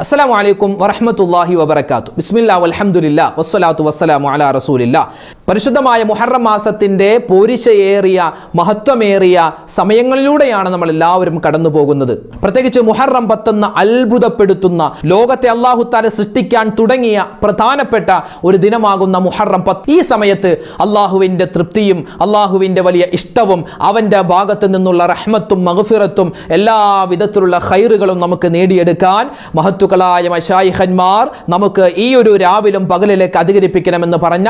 അസ്സലാമു അലൈക്കും വറഹ്മത്തുള്ളാഹി വബർക്കാത്തു ബിസ്മില്ലാ വൽഹംദുലില്ലാ വസ്സലാത്തു വസ്സലാമു അലാ റസൂലില്ലാ. പരിശുദ്ധമായ മുഹറം മാസത്തിന്റെ പോരിശയേറിയ മഹത്വമേറിയ സമയങ്ങളിലൂടെയാണ് നമ്മൾ എല്ലാവരും കടന്നു പോകുന്നത് പ്രത്യേകിച്ച് മുഹറം പത്തെന്ന് അത്ഭുതപ്പെടുത്തുന്ന ലോകത്തെ അള്ളാഹുത്താലെ താല സൃഷ്ടിക്കാൻ തുടങ്ങിയ പ്രധാനപ്പെട്ട ഒരു ദിനമാകുന്ന മുഹറം പത്ത്. ഈ സമയത്ത് അള്ളാഹുവിന്റെ തൃപ്തിയും അള്ളാഹുവിന്റെ വലിയ ഇഷ്ടവും അവന്റെ ഭാഗത്ത് നിന്നുള്ള റഹ്മത്തും മഹഫിറത്തും എല്ലാ വിധത്തിലുള്ള ഹൈറുകളും നമുക്ക് നേടിയെടുക്കാൻ മഹത്തുക്കളായ മഷായിഹന്മാർ നമുക്ക് ഈ ഒരു രാവിലും പകലിലേക്ക് അധികരിപ്പിക്കണമെന്ന് പറഞ്ഞ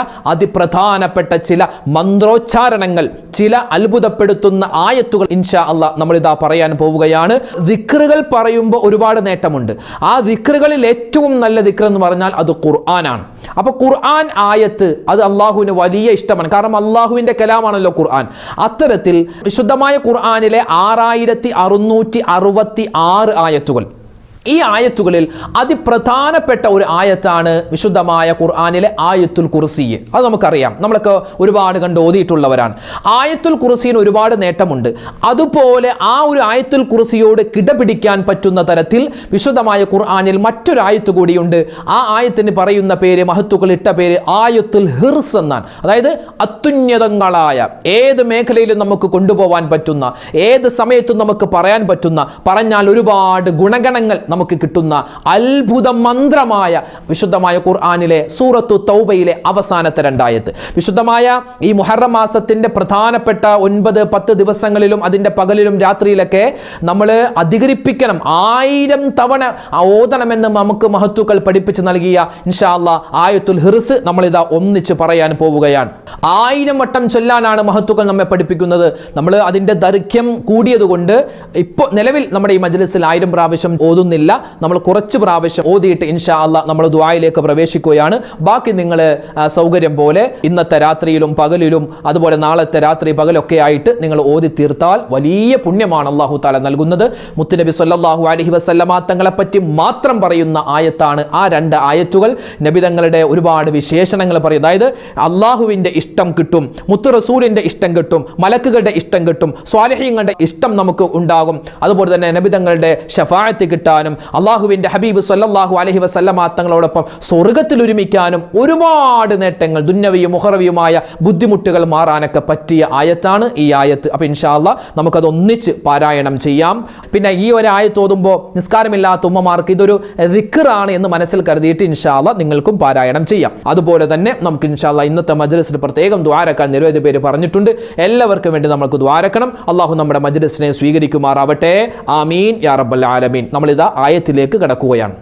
അതിപ്രധാനപ്പെട്ട ചില മന്ത്രോച്ചാരണങ്ങൾ ചില അത്ഭുതപ്പെടുത്തുന്ന ആയത്തുകൾ ഇൻഷാ അല്ല നമ്മളിതാ പറയാൻ പോവുകയാണ്. ദിക്റുകൾ പറയുമ്പോൾ ഒരുപാട് നേട്ടമുണ്ട്. ആ ദിക്റുകളിൽ ഏറ്റവും നല്ല ദിക്ർ എന്ന് പറഞ്ഞാൽ അത് ഖുർആനാണ്. അപ്പോൾ ഖുർആൻ ആയത്ത് അത് അള്ളാഹുവിന് വലിയ ഇഷ്ടമാണ്. കാരണം അള്ളാഹുവിന്റെ കലാമാണല്ലോ ഖുർആൻ. അത്തരത്തിൽ വിശുദ്ധമായ ഖുർആാനിലെ ആറായിരത്തി അറുന്നൂറ്റി അറുപത്തി ആറ് ആയത്തുകൾ. ഈ ആയത്തുകളിൽ അതിപ്രധാനപ്പെട്ട ഒരു ആയത്താണ് വിശുദ്ധമായ ഖുർആാനിലെ ആയത്തുൽ കുർസി. അത് നമുക്കറിയാം. നമ്മളൊക്കെ ഒരുപാട് കണ്ട് ഓതിയിട്ടുള്ളവരാണ്. ആയത്തുൽ കുർസിന് ഒരുപാട് നേട്ടമുണ്ട്. അതുപോലെ ആ ഒരു ആയത്തുൽ കുർസിയോട് കിടപിടിക്കാൻ പറ്റുന്ന തരത്തിൽ വിശുദ്ധമായ ഖുർആാനിൽ മറ്റൊരു ആയത്ത് കൂടിയുണ്ട്. ആ ആയത്തിന് പറയുന്ന പേര് മഹത്തുക്കൾ ഇട്ട പേര് ആയത്തുൽ ഹിർസ് എന്നാണ്. അതായത് അത്യുന്നതങ്ങളായ ഏത് മേഖലയിലും നമുക്ക് കൊണ്ടുപോകാൻ പറ്റുന്ന ഏത് സമയത്തും നമുക്ക് പറയാൻ പറ്റുന്ന പറഞ്ഞാൽ ഒരുപാട് ഗുണഗണങ്ങൾ നമുക്ക് കിട്ടുന്ന അത്ഭുത മന്ത്രമായ വിശുദ്ധമായ ഖുർആാനിലെ സൂറത്തു തൗബയിലെ അവസാനത്തെ രണ്ടായത്ത് വിശുദ്ധമായ ഈ മുഹറം മാസത്തിന്റെ പ്രധാനപ്പെട്ട ഒൻപത് പത്ത് ദിവസങ്ങളിലും അതിന്റെ പകലിലും രാത്രിയിലൊക്കെ നമ്മൾ അധികരിപ്പിക്കണം. ആയിരം തവണ ഓതണമെന്ന് നമുക്ക് മഹത്തുക്കൾ പഠിപ്പിച്ച് നൽകിയ ഇൻഷാല്ല ആയത്തുൽ ഹിർസ് നമ്മളിതാ ഒന്നിച്ച് പറയാൻ പോവുകയാണ്. ആയിരം വട്ടം ചൊല്ലാനാണ് മഹത്തുക്കൾ നമ്മെ പഠിപ്പിക്കുന്നത്. നമ്മൾ അതിന്റെ ദൈർഘ്യം കൂടിയതുകൊണ്ട് ഇപ്പോൾ നിലവിൽ നമ്മുടെ ഈ മജ്ലിസിൽ ആയിരം പ്രാവശ്യം ഓതുന്നില്ല. നമ്മൾ കുറച്ച് പ്രാവശ്യം ഓതിയിട്ട് ഇൻഷാ അല്ല നമ്മൾ ദ്വായിലേക്ക് പ്രവേശിക്കുകയാണ്. ബാക്കി നിങ്ങൾ സൗകര്യം പോലെ ഇന്നത്തെ രാത്രിയിലും പകലിലും അതുപോലെ നാളത്തെ രാത്രി പകലൊക്കെ ആയിട്ട് നിങ്ങൾ ഓതി തീർത്താൽ വലിയ പുണ്യമാണ് അള്ളാഹു താല നൽകുന്നത്. മുത്തുനബി സല്ലാഹു അലഹി വസല്ലമ തങ്ങളെ പറ്റി മാത്രം പറയുന്ന ആയത്താണ് ആ രണ്ട് ആയത്തുകൾ. നബി തങ്ങളുടെ ഒരുപാട് വിശേഷണങ്ങൾ പറയും. അതായത് അള്ളാഹുവിന്റെ ഇഷ്ടം കിട്ടും മുത്തു റസൂലിന്റെ ഇഷ്ടം കിട്ടും മലക്കുകളുടെ ഇഷ്ടം കിട്ടും സ്വാലഹ്യങ്ങളുടെ ഇഷ്ടം നമുക്ക് ഉണ്ടാകും. അതുപോലെ തന്നെ നബി തങ്ങളുടെ ഷഫായത്ത് കിട്ടാനും അള്ളാഹുവിന്റെ ഹബീബ് സല്ലാഹു അലഹി വസല്ലമ തങ്ങളോടൊപ്പം സ്വർഗത്തിൽ ഒരുമിക്കാനും ഒരുപാട് നേട്ടങ്ങൾ ദുന്നവിയും മുഹറവിയുമായ ബുദ്ധിമുട്ടുകൾ മാറാനൊക്കെ പറ്റിയ ആയത്താണ് ഈ ആയത്ത്. അപ്പം ഇൻഷാല്ല നമുക്കത് ഒന്നിച്ച് പാരായണം ചെയ്യാം. പിന്നെ ഈ ഒരു ആയത്ത് ഓതുമ്പോൾ നിസ്കാരമില്ലാത്ത ഉമ്മമാർക്ക് ഇതൊരു റിക്കറാണ് എന്ന് മനസ്സിൽ കരുതിയിട്ട് ഇൻഷാല്ല നിങ്ങൾക്കും പാരായണം ചെയ്യാം. അതുപോലെ തന്നെ നമുക്ക് ഇൻഷാല്ല ഇന്നത്തെ മജ്ലിസിൽ പ്രത്യേകം ദ്വാരക്കാൻ നിരവധി പേര് പറഞ്ഞിട്ടുണ്ട്. എല്ലാവർക്കും വേണ്ടി നമുക്ക് ദ്വാരക്കണം. അള്ളാഹു നമ്മുടെ മജ്ലിസിനെ സ്വീകരിക്കുമാറാവട്ടെ. ആമീൻ. യാ റബ്ബൽ ആലമീൻ. നമ്മളിതാ ആയത്തിലേക്ക് കടക്കുകയാണ്.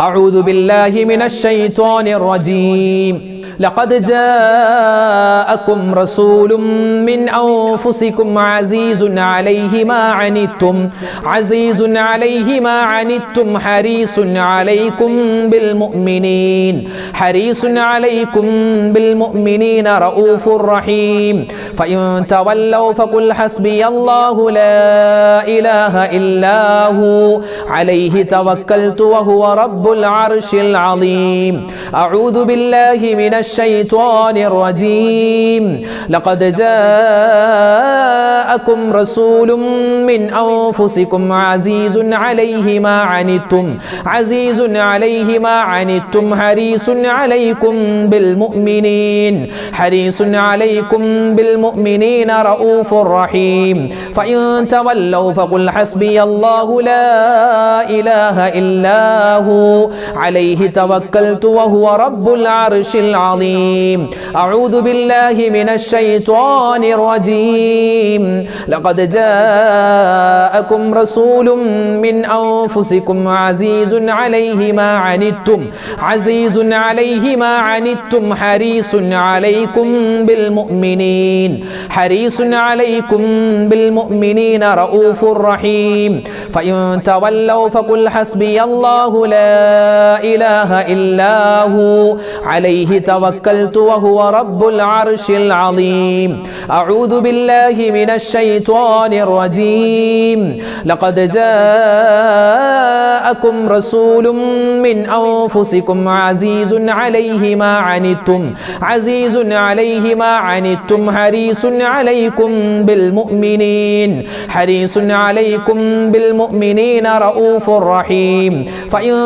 أعوذ بالله من الشيطان الرجيم. لقد جاءكم رسول من أنفسكم عزيز عليه ما عنتم عزيز عليه ما عنتم حريص عليكم بالمؤمنين حريص عليكم بالمؤمنين رؤوف رحيم. فإن تولوا فقل حسبي الله لا إله إلا هو عليه توكلت وهو رب العرش العظيم. أعوذ بالله من الشيطان الرجيم. لقد جاءكم رسول من أنفسكم عزيز عليه ما عنتم عزيز عليه ما عنتم حريص عليكم بالمؤمنين حريص عليكم بالمؤمنين رؤوف رحيم. فإن تولوا فقل حسبي الله لا إله إلا هو. عليه توكلت وهو رب العرش العظيم أعوذ بالله من الشيطان الرجيم لقد جاءكم رسول من أنفسكم عزيز عليه ما عنتم عزيز عليه ما عنتم حريص عليكم بالمؤمنين حريص عليكم بالمؤمنين رؤوف رحيم فإن تولوا فقل حسبي الله لا إله إلا هو. عليه توكلت توكلت وهو رب العرش العظيم. أعوذ بالله من الشيطان الرجيم. لقد جاءكم رسول من أنفسكم عزيز عليه ما عنتم. عزيز عليه ما عنتم. حريص عليكم بالمؤمنين. حريص عليكم بالمؤمنين رؤوف رحيم. فإن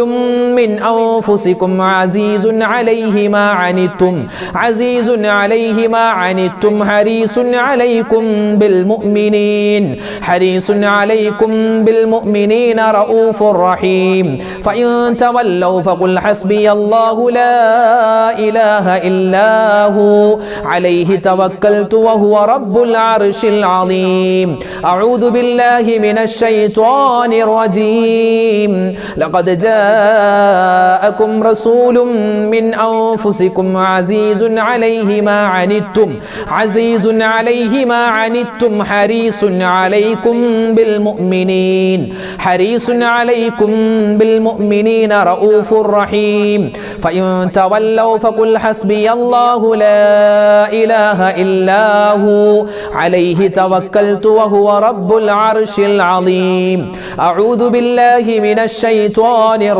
من أنفسكم عزيز عليه ما عنتم عزيز عليه ما عنتم حريص عليكم بالمؤمنين حريص عليكم بالمؤمنين رؤوف رحيم. فإن تولوا فقل حسبي الله لا إله إلا هو عليه توكلت وهو رب العرش العظيم. أعوذ بالله من الشيطان الرجيم. لقد جاءكم رسول من أنفسكم عزيز عليه ما عنتم عزيز عليه ما عنتم حريص عليكم بالمؤمنين حريص عليكم بالمؤمنين رؤوف رحيم فإن تولوا فقل حسبي الله لا إله إلا هو عليه توكلت وهو رب العرش العظيم أعوذ بالله من الشيطان الرجيم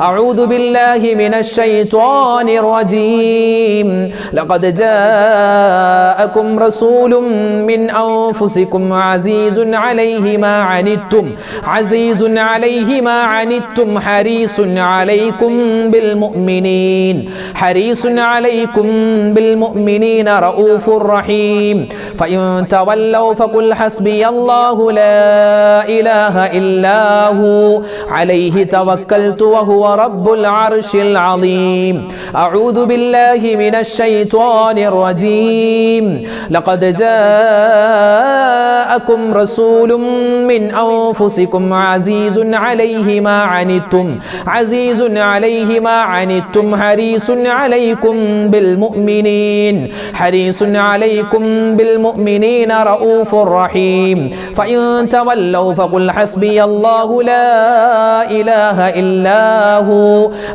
أعوذ بالله من الشيطان الرجيم. لقد جاءكم رسول من أنفسكم عزيز عليه ما عنتم عزيز عليه ما عنتم حريص عليكم بالمؤمنين حريص عليكم بالمؤمنين رؤوف رحيم. فإن تولوا فقل حسبي الله لا إله إلا هو عليه توكلت وهو رب العرش العظيم. أعوذ بالله من الشيطان الرجيم. لقد جاءكم رسول من أنفسكم عزيز عليه ما عنتم عزيز عليه ما عنتم حريص عليكم بالمؤمنين حريص عليكم بالمؤمنين رؤوف رحيم. فإن تولوا فقل حسبي الله لا إله إلا هو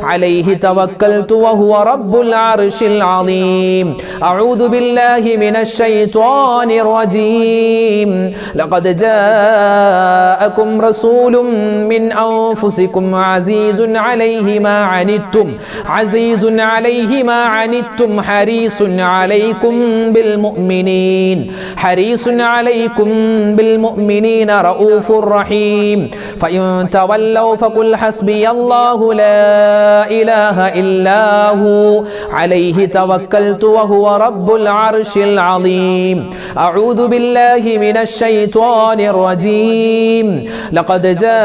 عليه توكلت وهو رب العرش العظيم أعوذ بالله من الشيطان الرجيم لقد جاءكم رسول من أنفسكم عزيز عليه ما عنتم عزيز عليه ما عنتم حريص عليكم بالمؤمنين حريص عليكم بالمؤمنين رؤوف رحيم فإن تولوا فقل حسبي الله لا إله إلا هو. عليه توكلت وهو رب العرش العظيم. أعوذ بالله من الشيطان الرجيم. لقد جاءكم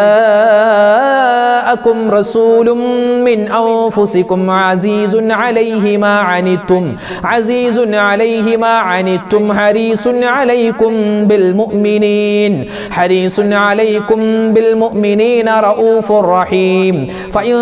رسول من أنفسكم عزيز عليه ما عنتم. عزيز عليه ما عنتم. حريص عليكم بالمؤمنين. حريص عليكم بالمؤمنين رؤوف رحيم. فإن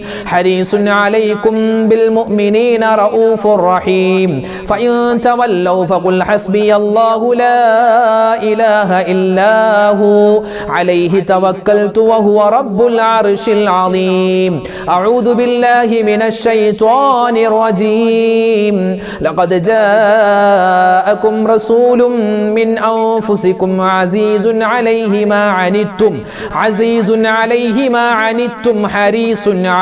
حريص عليكم بالمؤمنين رؤوف رحيم فإن تولوا فقل حسبي الله لا إله إلا هو عليه توكلت وهو رب العرش العظيم أعوذ بالله من الشيطان الرجيم لقد جاءكم رسول من أنفسكم عزيز عليه ما عنتم عزيز عليه ما عنتم حريص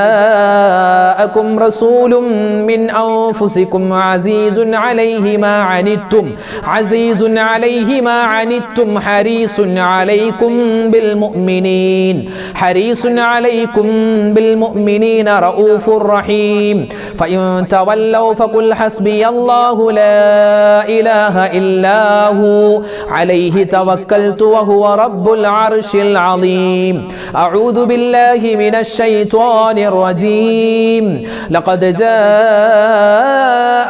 جاءكم رسول من أنفسكم عزيز عليه ما عنتم عنتم عزيز عليه ما عنتم حريص عليكم بالمؤمنين حريص عليكم بالمؤمنين رؤوف رحيم فإن تولوا فقل حسبي الله لا إله إلا هو عليه توكلت وهو رب العرش العظيم أعوذ بالله من الشيطان الرجيم. لقد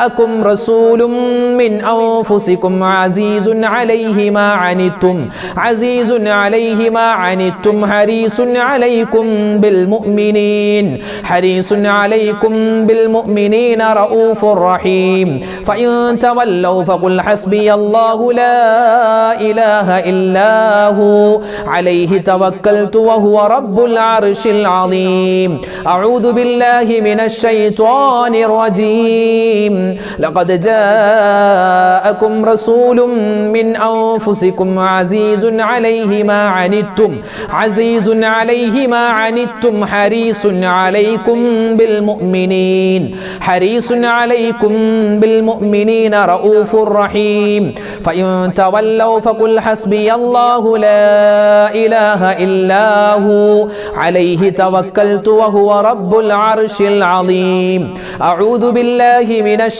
جاءكم رسول من أنفسكم عزيز عليه ما عنتم عزيز عليه ما عنتم حريص عليكم بالمؤمنين حريص عليكم بالمؤمنين رؤوف رحيم. فإن تولوا فقل حسبي الله لا إله إلا هو عليه توكلت وهو رب العرش العظيم. أعوذ بالله من الشيطان الرجيم. لقد جاءكم رسول من أنفسكم عزيز عليه ما عنتم عزيز عليه ما عنتم حريص عليكم بالمؤمنين حريص عليكم بالمؤمنين رؤوف رحيم فإن تولوا فقل حسبي الله لا إله إلا هو عليه توكلت وهو رب العرش العظيم أعوذ بالله من الشيطان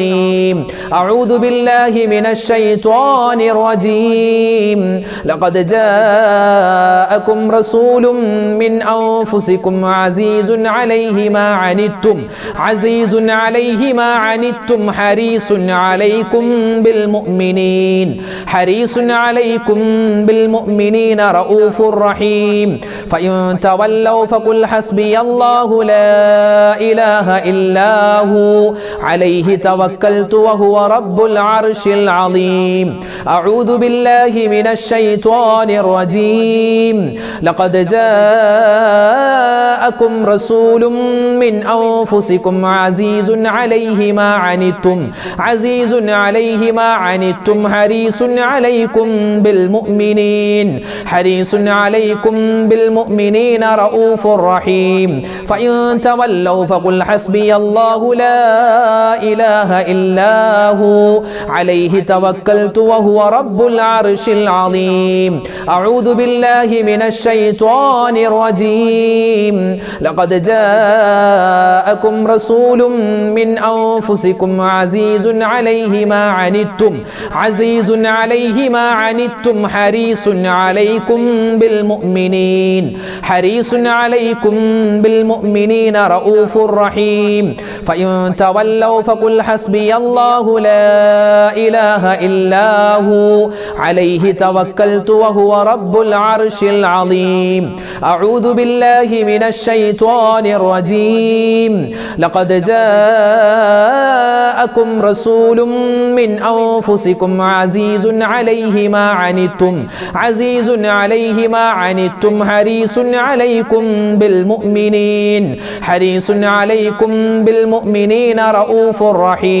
أعوذ بالله من الشيطان الرجيم لقد جاءكم رسول من أنفسكم عزيز عليه ما عنتم عزيز عليه ما عنتم حريص عليكم بالمؤمنين حريص عليكم بالمؤمنين رؤوف رحيم فإن تولوا فقل حسبي الله لا إله إلا هو عليه توكلت وهو رب العرش العظيم. أعوذ بالله من الشيطان الرجيم. لقد جاءكم رسول من أنفسكم عزيز عليه ما عنتم عزيز عليه ما عنتم حريص عليكم بالمؤمنين حريص عليكم بالمؤمنين رؤوف رحيم. فإن تولوا فقل حسبي الله لا إله إلا هو عليه توكلت وهو رب العرش العظيم أعوذ بالله من الشيطان الرجيم لقد جاءكم رسول من أنفسكم عزيز عليه ما عنتم عزيز عليه ما عنتم حريص عليكم بالمؤمنين حريص عليكم بالمؤمنين رؤوف رحيم فإن تولوا فقل حسبي الله لا إله إلا هو. عليه توكلت وهو رب العرش العظيم. أعوذ بالله من الشيطان الرجيم. لقد جاءكم رسول من أنفسكم عزيز عليه ما عنتم. عزيز عليه ما عنتم. حريص عليكم بالمؤمنين. حريص عليكم بالمؤمنين. رؤوف رحيم.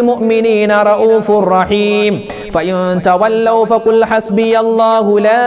رؤوف رحيم فإن تولوا فقل حسبي الله لا إله إلا هو عليه توكلت وهو رب العرش العظيم أعوذ بالله من الشيطان الرجيم لقد جاءكم رسول من أنفسكم عزيز عليه ما عنتم عزيز عليه ما عنتم حريص عليكم بالمؤمنين حريص عليكم بالمؤمنين رؤوف رحيم فإن تولوا فقل حسبي الله لا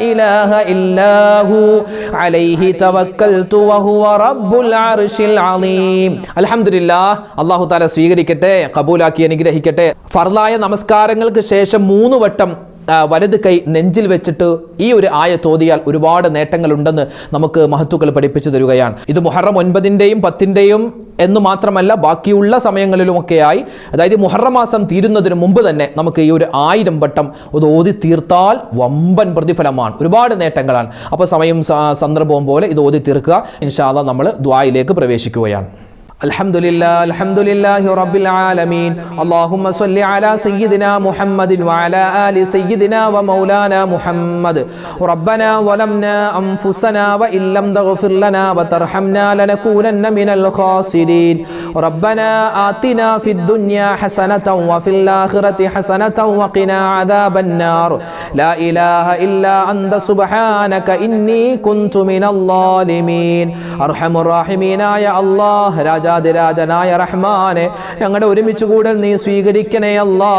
إله إلا هو عليه توكلت وهو رب العرش العظيم الحمد لله അള്ളാഹു താല സ്വീകരിക്കട്ടെ കബൂലാക്കി അനുഗ്രഹിക്കട്ടെ ഫർലായ നമസ്കാരങ്ങൾക്ക് ശേഷം മൂന്ന് വട്ടം ആ, വലത് കൈ നെഞ്ചിൽ വെച്ചിട്ട് ഈ ഒരു ആയ തോതിയാൽ ഒരുപാട് നേട്ടങ്ങളുണ്ടെന്ന് നമുക്ക് മഹത്തുക്കൾ പഠിപ്പിച്ചു തരികയാണ്. ഇത് മുഹറം ഒൻപതിന്റെയും പത്തിന്റെയും എന്ന് മാത്രമല്ല ബാക്കിയുള്ള സമയങ്ങളിലുമൊക്കെയായി. അതായത് മുഹറം മാസം തീരുന്നതിന് മുമ്പ് തന്നെ നമുക്ക് ഈ ഒരു ആയിരം വട്ടം അത് ഓതി തീർത്താൽ വമ്പൻ പ്രതിഫലമാണ്. ഒരുപാട് നേട്ടങ്ങളാണ്. അപ്പോൾ സമയം സന്ദർഭവും പോലെ ഇത് ഓതി തീർക്കുക. ഇൻഷാല്ല നമ്മൾ ദ്വായിലേക്ക് പ്രവേശിക്കുകയാണ്. الحمد لله الحمد لله رب العالمين. اللهم صل على سيدنا محمد وعلى آل سيدنا ومولانا محمد. ربنا ظلمنا أنفسنا وإن لم تغفر لنا وترحمنا لنكونن من الخاسرين. ربنا آتنا في الدنيا حسنة وفي الآخرة حسنة وقنا عذاب النار. لا إله إلا أنت سبحانك إني كنت من الظالمين. أرحم الراحمين يا الله രാജാതിരാജനായ റഹ്മാനെ ഞങ്ങളുടെ ഒരുമിച്ച് കൂടൽ നീ സ്വീകരിക്കണേ അല്ലാ.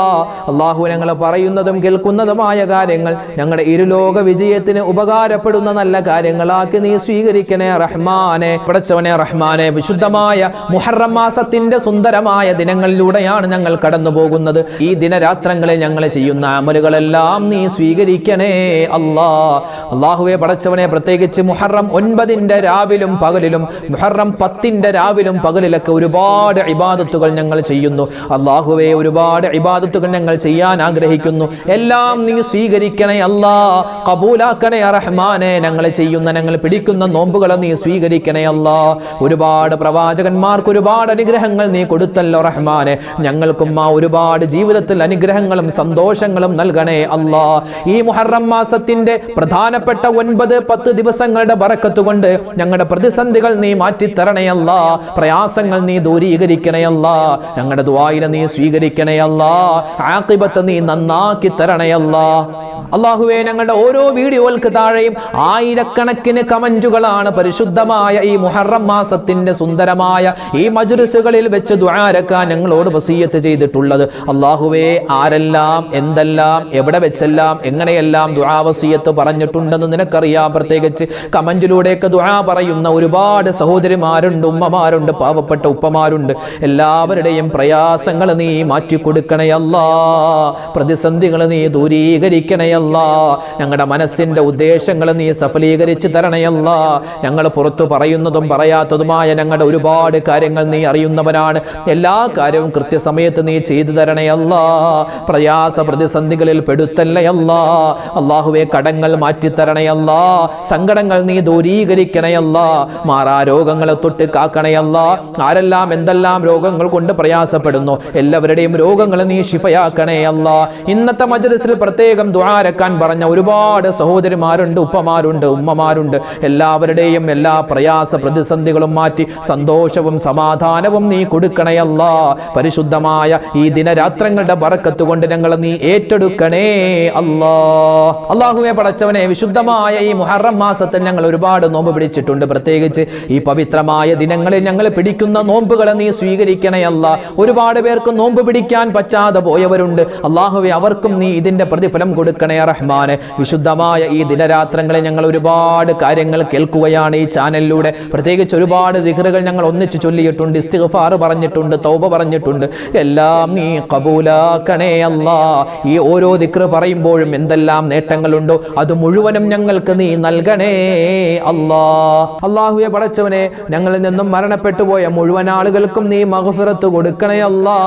അള്ളാഹു ഞങ്ങൾ പറയുന്നതും കേൾക്കുന്നതുമായ കാര്യങ്ങൾ ഞങ്ങളുടെ ഇരുലോക വിജയത്തിന് ഉപകാരപ്പെടുന്ന നല്ല കാര്യങ്ങളാക്കി നീ സ്വീകരിക്കണേ റഹ്മാനെ. പടച്ചവനെ റഹ്മാനെ വിശുദ്ധമായ മുഹറം മാസത്തിന്റെ സുന്ദരമായ ദിനങ്ങളിലൂടെയാണ് ഞങ്ങൾ കടന്നു പോകുന്നത് ഈ ദിനരാത്രങ്ങളിൽ ഞങ്ങൾ ചെയ്യുന്ന അമലുകളെല്ലാം നീ സ്വീകരിക്കണേ അല്ലാ. അള്ളാഹുവെ പടച്ചവനെ പ്രത്യേകിച്ച് മുഹറം ഒൻപതിന്റെ രാവിലും പകലിലും മുഹറം പത്തിന്റെ രാവിലും പകലിലൊക്കെ ഒരുപാട് ഇബാദത്തുകൾ ഞങ്ങൾ ചെയ്യുന്നു. അള്ളാഹുവെ ഒരുപാട് ഇബാദത്തുകൾ ഞങ്ങൾ ചെയ്യാൻ ആഗ്രഹിക്കുന്നു. എല്ലാം നീ സ്വീകരിക്കണേ അല്ലാ. കബൂലാക്കണേ റഹ്മാനെ. ഞങ്ങൾ ചെയ്യുന്ന ഞങ്ങൾ പിടിക്കുന്ന നോമ്പുകളെ നീ സ്വീകരിക്കണേ അല്ലാ. ഒരുപാട് പ്രവാചകന്മാർക്ക് ഒരുപാട് അനുഗ്രഹങ്ങൾ നീ കൊടുത്തല്ലോ റഹ്മാനെ. ഞങ്ങൾക്കും ആ ഒരുപാട് ജീവിതത്തിൽ അനുഗ്രഹങ്ങളും സന്തോഷങ്ങളും നൽകണേ അല്ലാ. ഈ മുഹറം മാസത്തിന്റെ പ്രധാനപ്പെട്ട ഒൻപത് പത്ത് ദിവസങ്ങളുടെ വറക്കത്തുകൊണ്ട് ഞങ്ങളുടെ പ്രതിസന്ധികൾ നീ മാറ്റിത്തരണേ അല്ലാ. പ്രയാസങ്ങൾ നീ ദൂരീകരിക്കണയല്ല. ഞങ്ങളുടെ ദ്വായിനെ നീ സ്വീകരിക്കണയല്ല. ആക്കിബത്ത് നീ നന്നാക്കി തരണയല്ല. അള്ളാഹുവെ ഞങ്ങളുടെ ഓരോ വീഡിയോകൾക്ക് താഴെയും ആയിരക്കണക്കിന് കമന്റുകളാണ് പരിശുദ്ധമായ ഈ മുഹറം മാസത്തിന്റെ സുന്ദരമായ ഈ മജുരസുകളിൽ വെച്ച് ദ്വാരക്കാൻ ഞങ്ങളോട് വസീയത്ത് ചെയ്തിട്ടുള്ളത്. അള്ളാഹുവെ ആരെല്ലാം എന്തെല്ലാം എവിടെ വെച്ചെല്ലാം എങ്ങനെയെല്ലാം ദുആവസീയത്ത് പറഞ്ഞിട്ടുണ്ടെന്ന് നിനക്കറിയാം. പ്രത്യേകിച്ച് കമന്റിലൂടെയൊക്കെ ദുആ പറയുന്ന ഒരുപാട് സഹോദരിമാരുണ്ട് ഉമ്മമാരുണ്ട് പാവപ്പെട്ട ഉപ്പമാരുണ്ട്. എല്ലാവരുടെയും പ്രയാസങ്ങൾ നീ മാറ്റിക്കൊടുക്കണയല്ല പ്രതിസന്ധികൾ നീ ദൂരീകരിക്കണേ അല്ലാ ഞങ്ങളുടെ മനസ്സിന്റെ ഉദ്ദേശങ്ങൾ നീ സഫലീകരിച്ച് തരണയല്ല. ഞങ്ങൾ പുറത്തു പറയുന്നതും പറയാത്തതുമായ ഞങ്ങളുടെ ഒരുപാട് കാര്യങ്ങൾ നീ അറിയുന്നവനാണ്. എല്ലാ കാര്യവും കൃത്യസമയത്ത് നീ ചെയ്തു തരണയല്ല. പ്രയാസ പ്രതിസന്ധികളിൽ പെടുത്തല്ലയല്ല. അള്ളാഹുവെ കടങ്ങൾ മാറ്റിത്തരണയല്ല. സങ്കടങ്ങൾ നീ ദൂരീകരിക്കണയല്ല. മാറാ രോഗങ്ങളെ തൊട്ട് കാക്കണയല്ല. ആരെല്ലാം എന്തെല്ലാം രോഗങ്ങൾ കൊണ്ട് പ്രയാസപ്പെടുന്നു എല്ലാവരുടെയും രോഗങ്ങൾ നീ ശിഫയാക്കണേ അല്ല ഇന്നത്തെ മജ്ലിസിൽ പ്രത്യേകം ദ്വാരക്കാൻ പറഞ്ഞ ഒരുപാട് സഹോദരിമാരുണ്ട് ഉപ്പമാരുണ്ട് ഉമ്മമാരുണ്ട്. എല്ലാവരുടെയും എല്ലാ പ്രയാസ പ്രതിസന്ധികളും മാറ്റി സന്തോഷവും സമാധാനവും നീ കൊടുക്കണയല്ല പരിശുദ്ധമായ ഈ ദിനരാത്രങ്ങളുടെ പറക്കത്ത് കൊണ്ട് ഞങ്ങൾ നീ ഏറ്റെടുക്കണേ അല്ലാ. അള്ളാഹുവെ പടച്ചവനെ വിശുദ്ധമായ ഈ മുഹറം മാസത്തിൽ ഞങ്ങൾ ഒരുപാട് നോമ്പ് പിടിച്ചിട്ടുണ്ട്. പ്രത്യേകിച്ച് ഈ പവിത്രമായ ദിനങ്ങളിൽ ഞങ്ങൾ പിടിക്കുന്ന നോമ്പുകളെ നീ സ്വീകരിക്കണേ അല്ല. ഒരുപാട് പേർക്ക് നോമ്പ് പിടിക്കാൻ പറ്റാതെ പോയവരുണ്ട്. അള്ളാഹുവെ അവർക്കും നീ ഇതിന്റെ പ്രതിഫലം കൊടുക്കണേ റഹ്മാനെ വിശുദ്ധമായ ഈ ദിനരാത്രങ്ങളിൽ ഞങ്ങൾ ഒരുപാട് കാര്യങ്ങൾ കേൾക്കുകയാണ് ഈ ചാനലിലൂടെ. പ്രത്യേകിച്ച് ഒരുപാട് ദിഹറുകൾ ഞങ്ങൾ ഒന്നിച്ച് ചൊല്ലിയിട്ടുണ്ട് ഇസ്തിഗ്ഫാർ പറഞ്ഞിട്ടുണ്ട് തൗബ പറഞ്ഞിട്ടുണ്ട്. എല്ലാം നീ കബൂലാക്കണേ അല്ലാ. ഈ ഓരോ ദിക്ർ പറയുമ്പോഴും എന്തെല്ലാം നേട്ടങ്ങളുണ്ടോ അത് മുഴുവനും ഞങ്ങൾക്ക് നീ നൽകണേ അല്ലാ. അള്ളാഹുയെ പടച്ചവനെ ഞങ്ങളിൽ നിന്നും മരണപ്പെട്ടു പോയ മുഴുവൻ ആളുകൾക്കും നീ മഗ്ഫിറത്ത് കൊടുക്കണേ അല്ലാ.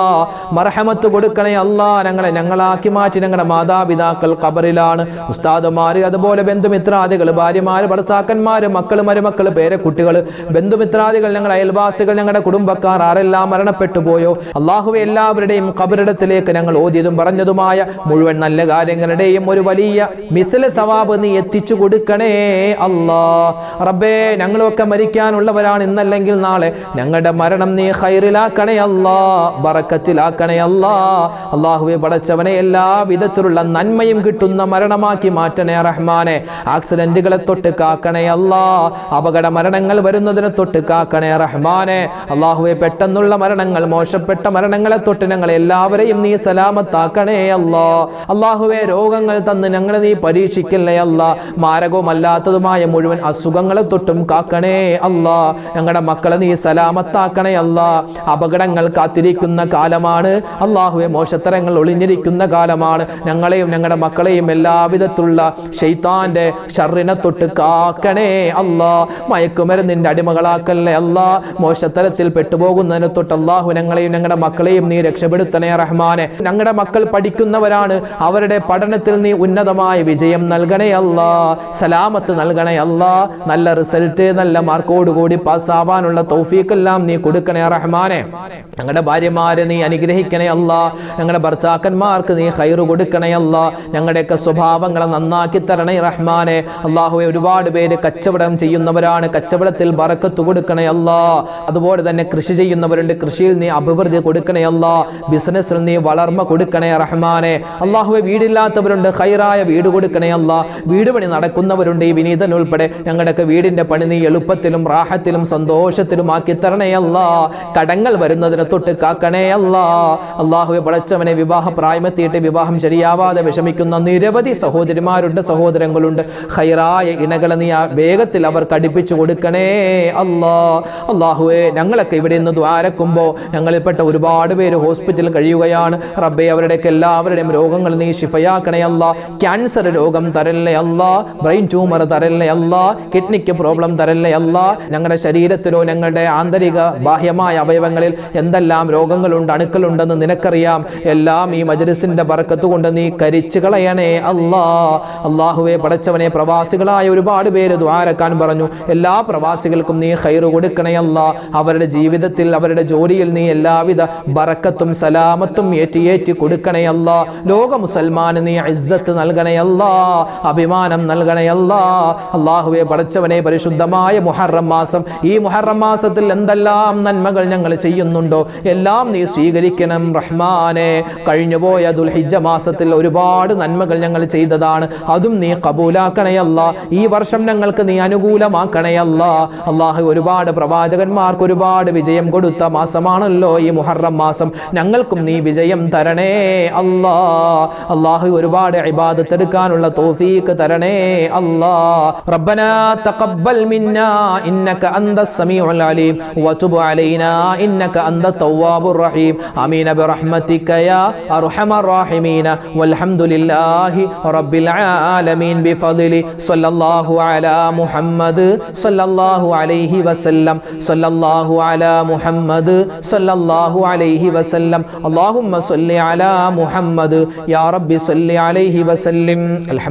മർഹമത്ത് കൊടുക്കണേ അല്ലാ. ഞങ്ങളെ ഞങ്ങളാക്കി മാറ്റി ഞങ്ങളുടെ മാതാപിതാക്കൾ ഖബറിലാണ്. ഉസ്താദുമാർ അതുപോലെ ബന്ധുമിത്രാദികൾ ഭാര്യമാര് ഭർത്താക്കന്മാര് മക്കൾ മരുമക്കൾ പേരക്കുട്ടികൾ ബന്ധുമിത്രാദികൾ ഞങ്ങൾ അയൽവാസികൾ ഞങ്ങളുടെ കുടുംബക്കാർ ആരെല്ലാം മരണപ്പെട്ടു പോയോ? അള്ളാഹുവെ എല്ലാവരുടെയും ഖബറിടത്തിലേക്ക് ഞങ്ങൾ ഓതിയതും പറഞ്ഞതുമായ മുഴുവൻ നല്ല കാര്യങ്ങളുടെയും ഒരു വലിയ മിഥില സവാബ് നീ എത്തിച്ചു കൊടുക്കണേ അല്ലാ. റബ്ബേ ഞങ്ങളൊക്കെ മരിക്കാനുള്ളവരാണ് ഇന്നല്ലെങ്കിൽ നാളെ. ഞങ്ങളുടെ മരണം നീ ഹൈറിലാക്കണേ അല്ലാ ബറക്കത്തിലാക്കണേ അല്ലാ. അള്ളാഹുവെ പടച്ചവനെ എല്ലാ വിധത്തിലുള്ള നന്മയും കിട്ടുന്ന മരണമാക്കി മാറ്റണേ റഹ്മാനെ. ആക്സിഡന്റുകളെ തൊട്ട് കാക്കണേ അല്ലാ. അപകട മരണങ്ങൾ വരുന്നതിനെ തൊട്ട് കാക്കണേ റഹ്മാനെ. അള്ളാഹുവെ പെട്ടെന്നുള്ള മരണങ്ങൾ മോശപ്പെട്ട മരണങ്ങളെ തൊട്ട് ഞങ്ങൾ എല്ലാവരെയും നീ സലാമത്താക്കണേ അല്ലാ. അള്ളാഹുവെ രോഗങ്ങൾ തന്ന് ഞങ്ങളെ നീ പരീക്ഷിക്കല്ലേ അല്ല. മാരകവുമല്ലാത്തതുമായ മുഴുവൻ അസുഖങ്ങളെ തൊട്ടും കാക്കണേ അല്ലാ. ഞങ്ങളുടെ മക്കളെ നീ സലാമത്താക്കണേ അല്ല. അപകടങ്ങൾ കാത്തിരിക്കുന്ന കാലമാണ്. അള്ളാഹുവെ മോശത്തരങ്ങൾ ഒളിഞ്ഞിരിക്കുന്ന കാലമാണ്. ഞങ്ങളെയും ഞങ്ങളുടെ മക്കളെയും എല്ലാവിധത്തിലുള്ള ഷെയ്ത്താന്റെ ഷറിനെ തൊട്ട് കാക്കണേ അല്ലാ. മയക്കുമരുന്നിന്റെ അടിമകളാക്കല്ലേ അല്ലാ. മോശത്തരത്തിൽ പെട്ടുപോകുന്നതിന് തൊട്ട് അള്ളാഹു ഞങ്ങളെയും ഞങ്ങളുടെ മക്കളെയും നീ രക്ഷപ്പെടുത്തണേ റഹ്മാനെ. ഞങ്ങളുടെ മക്കൾ പഠിക്കുന്നവരാണ്. അവരുടെ പഠനത്തിൽ നീ ഉന്നതമായ വിജയം നൽകണേ അല്ല. സലാമത്ത് നൽകണേ അല്ല. നല്ല റിസൾട്ട് നല്ല മാർക്കോടുകൂടി പാസ്സാവാനുള്ള തൗഫീഖെല്ലാം നീ കൊടുക്കണേ റഹ്മാനെ. ഞങ്ങളുടെ ഭാര്യമാരെ നീ അനുഗ്രഹിക്കണേ അല്ല. ഞങ്ങളുടെ ഭർത്താക്കന്മാർക്ക് നീ ഹൈറ് കൊടുക്കണേ അല്ല. ഞങ്ങളുടെയൊക്കെ സ്വഭാവങ്ങളെ നന്നാക്കി തരണേ റഹ്മാനെ. അള്ളാഹുവെ ഒരുപാട് പേര് കച്ചവടം ചെയ്യുന്നവരാണ്. കച്ചവടത്തിൽ ബറക്കത്ത് കൊടുക്കണേ അല്ല. അതുപോലെ തന്നെ കൃഷി ചെയ്യുന്നവരുണ്ട്. കൃഷിയിൽ നീ അഭിവൃദ്ധി കൊടുക്കണേ അല്ല. ബിസിനസ്സിൽ നീ വളർമ്മ കൊടുക്കണേ റഹ്മാനെ. അള്ളാഹുവെ വീടില്ലാത്തവരുണ്ട്. ഹൈറായ വീട് കൊടുക്കണേ അല്ല. വീട് പണി നടക്കുന്നവരുണ്ട് ഈ വിനീതൻ ഉൾപ്പെടെ. ഞങ്ങളുടെയൊക്കെ വീടിന്റെ പണി നീ എളുപ്പത്തിലും റാഹത്തിലും സന്തോഷത്തിലും ആക്കി തരണേ അല്ല. കടങ്ങൾ വരുന്നതിനെ തൊട്ട് കാക്കണേ അല്ല. അള്ളാഹുവെ പടച്ചവനെ വിവാഹ പ്രായമെത്തിയിട്ട് വിവാഹം ശരിയാവാതെ വിഷമിക്കുന്ന നിരവധി സഹോദരിമാരുണ്ട് സഹോദരങ്ങളുണ്ട്. ഹൈറായ ഇണകളെ നീ ആ വേഗത്തിൽ അവർ അടുപ്പിച്ചു കൊടുക്കണേ അല്ലാ. അള്ളാഹുവേ ഞങ്ങളൊക്കെ ഇവിടെ നിന്ന് ദ്വാരക്കുമ്പോൾ ഞങ്ങളിൽപ്പെട്ട ഒരുപാട് പേര് ഹോസ്പിറ്റലിൽ കഴിയുകയാണ്. റബ്ബെ അവരുടെയൊക്കെ എല്ലാവരുടെയും രോഗങ്ങൾ നീ ഷിഫയാക്കണേ അല്ല. ക്യാൻസർ രോഗം തരല്ലേ അല്ല. ബ്രെയിൻ ട്യൂമർ തരല്ലേ അല്ല. കിഡ്നിക്ക് പ്രോബ്ലം തരല്ലേ അല്ല. ഞങ്ങളുടെ ശരീരത്തിലോ ഞങ്ങളുടെ ആന്തരിക ബാഹ്യമായ അവയവങ്ങളിൽ എന്തെല്ലാം രോഗങ്ങളുണ്ട് അണുക്കളുണ്ടെന്ന് നിനക്കറിയാം. എല്ലാം ഈ മജലിസിന്റെ ബർക്കത്ത് കൊണ്ട് നീ കരിച്ചു കളയണേ അല്ലാ അള്ളാഹുവെ പടച്ചവനെ പ്രവാസികളായ ഒരുപാട് പേര് ദ്വാരക്കാൻ പറഞ്ഞു. എല്ലാ പ്രവാസികൾക്കും നീ ഹൈറ് കൊടുക്കണേ അല്ല. അവരുടെ ജീവിതത്തിൽ അവരുടെ ജോലിയിൽ നീ എല്ലാവിധ ബറക്കത്തും സലാമത്തും ഏറ്റിയേറ്റി ഏറ്റി കൊടുക്കണേ അല്ല. ലോക മുസൽമാന് നീ ഇസ്സത്ത് നൽകണേ അല്ല. അഭിമാനം നൽകണേ അല്ല. അള്ളാഹുവെ പടച്ചവനെ പരിശുദ്ധമായ മുഹറം മാസം. ഈ മുഹറം മാസത്തിൽ എന്തെല്ലാം നന്മകൾ ഞങ്ങൾ ചെയ്യുന്നുണ്ടോ? എല്ലാം നീ സ്വീകരിക്കണം റഹ്മാനെ. കഴിഞ്ഞുപോയ ദുൽഹിജ മാസത്തിൽ ഒരുപാട് നന്മകൾ ഞങ്ങൾ ചെയ്തതാണ്. അതും നീ കബൂലാക്കണയല്ല ഈ വർഷം ഞങ്ങൾക്ക് നീ അനുകൂലമാക്കണയല്ല. അള്ളാഹു ഒരുപാട് പ്രവാചകന്മാർക്ക് ഒരുപാട് വിജയം കൊടുത്ത മാസമാണല്ലോ ഈ മുഹറം മാസം. ഞങ്ങൾക്കും നീ വിജയം തരണേ അല്ലാ. അള്ളാഹു ഒരുപാട് അഭിബാദത്തെടുക്കാനുള്ള തോഫീക്ക് തരണേ അല്ലാ. റബ്ബനാ തഖബ്ബൽ മിന്നാ ഇന്നക അന്തസ് സമീഉൽ അലീം. വതുബ് അലൈനാ ഇന്നക അന്തത് തവ്വാബുർ റഹീം. ആമീൻ ബിറഹ്മതിക യാ അർഹമർ റഹീമീന. വൽഹംദുലില്ലാഹ് അലഹംദുലില്ലാഹി റബ്ബിൽ ആലമീൻ ബിഫദ്ലി സല്ലല്ലാഹു അലാ മുഹമ്മദ് സല്ലല്ലാഹു അലൈഹി വസല്ലം സല്ലല്ലാഹു അലാ മുഹമ്മദ് സല്ലല്ലാഹു അലൈഹി വസല്ലം അല്ലാഹുമ്മ സല്ലി അലാ മുഹമ്മദ് യാ റബ്ബി സല്ലി അലൈഹി വസല്ലം അൽഹംദുലില്ലാഹി